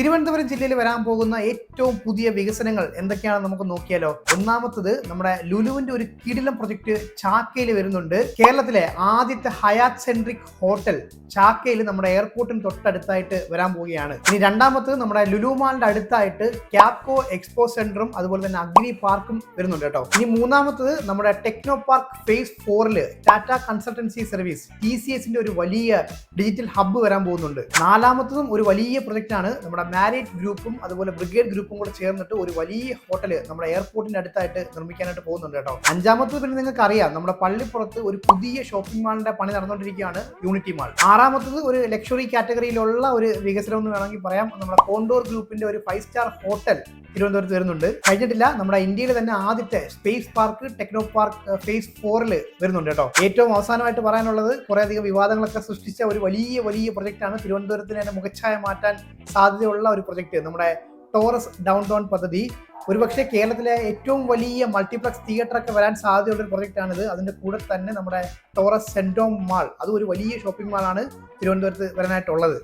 തിരുവനന്തപുരം ജില്ലയിൽ വരാൻ പോകുന്ന ഏറ്റവും പുതിയ വികസനങ്ങൾ എന്തൊക്കെയാണെന്ന് നമുക്ക് നോക്കിയാലോ? ഒന്നാമത്തത് നമ്മുടെ ലുലുവിന്റെ ഒരു കിടിലം പ്രൊജക്ട് ചാക്കയിൽ വരുന്നുണ്ട്. കേരളത്തിലെ ആദ്യത്തെ ഹയാത്ത് സെൻട്രിക് ഹോട്ടൽ ചാക്കയിൽ നമ്മുടെ എയർപോർട്ടിന് തൊട്ടടുത്തായിട്ട് വരാൻ പോവുകയാണ്. ഇനി രണ്ടാമത്തത് നമ്മുടെ ലുലുമാളിന്റെ അടുത്തായിട്ട് ക്യാപ്കോ എക്സ്പോ സെന്ററും അതുപോലെ തന്നെ അഗ്നി പാർക്കും വരുന്നുണ്ട് കേട്ടോ. ഇനി മൂന്നാമത്തത് നമ്മുടെ ടെക്നോ പാർക്ക് ഫേസ് ഫോറിൽ Tata consultancy service T C എസിന്റെ ഒരു വലിയ ഡിജിറ്റൽ ഹബ്ബ് വരാൻ പോകുന്നുണ്ട്. നാലാമത്തതും ഒരു വലിയ പ്രൊജക്റ്റ് ആണ് നമ്മുടെ മാരിറ്റ് ഗ്രൂപ്പും അതുപോലെ ബ്രിഗേഡ് ഗ്രൂപ്പും കൂടെ ചേർന്നിട്ട് ഒരു വലിയ ഹോട്ടൽ നമ്മുടെ എയർപോർട്ടിന്റെ അടുത്തായിട്ട് നിർമ്മിക്കാനായിട്ട് പോകുന്നുണ്ട് കേട്ടോ. അഞ്ചാമത്തത് പിന്നെ നിങ്ങൾക്ക് അറിയാം നമ്മുടെ പള്ളിപ്പുറത്ത് ഒരു പുതിയ ഷോപ്പിംഗ് മാളിന്റെ പണി നടന്നുകൊണ്ടിരിക്കുകയാണ് യൂണിറ്റി മാൾ ആറാമത്തത് ഒരു ലക്ഷറി കാറ്റഗറിയിലുള്ള ഒരു വികസനം എന്ന് വേണമെങ്കിൽ പറയാം. നമ്മുടെ കോണ്ടോർ ഗ്രൂപ്പിന്റെ ഒരു ഫൈവ് സ്റ്റാർ ഹോട്ടൽ തിരുവനന്തപുരത്ത് വരുന്നുണ്ട്. കഴിഞ്ഞിട്ടില്ല നമ്മുടെ ഇന്ത്യയിൽ തന്നെ ആദ്യത്തെ space park Techno Park phase ഫോറിൽ വരുന്നുണ്ട് കേട്ടോ. ഏറ്റവും അവസാനമായിട്ട് പറയാനുള്ളത് കുറേയധികം വിവാദങ്ങളൊക്കെ സൃഷ്ടിച്ച ഒരു വലിയ വലിയ പ്രൊജക്റ്റാണ് തിരുവനന്തപുരത്തിന് തന്നെ മുഖച്ഛായ മാറ്റാൻ സാധ്യതയുള്ള ഒരു പ്രൊജക്റ്റ് നമ്മുടെ ടോറസ് ഡൗൺ ടൗൺ പദ്ധതി. ഒരുപക്ഷെ കേരളത്തിലെ ഏറ്റവും വലിയ മൾട്ടിപ്ലക്സ് തിയേറ്റർ ഒക്കെ വരാൻ സാധ്യതയുള്ള ഒരു പ്രൊജക്റ്റ് ആണിത് അതിന്റെ കൂടെ തന്നെ നമ്മുടെ ടോറസ് സെന്റോം മാൾ അതും ഒരു വലിയ ഷോപ്പിംഗ് മാളാണ് തിരുവനന്തപുരത്ത് വരാനായിട്ടുള്ളത്.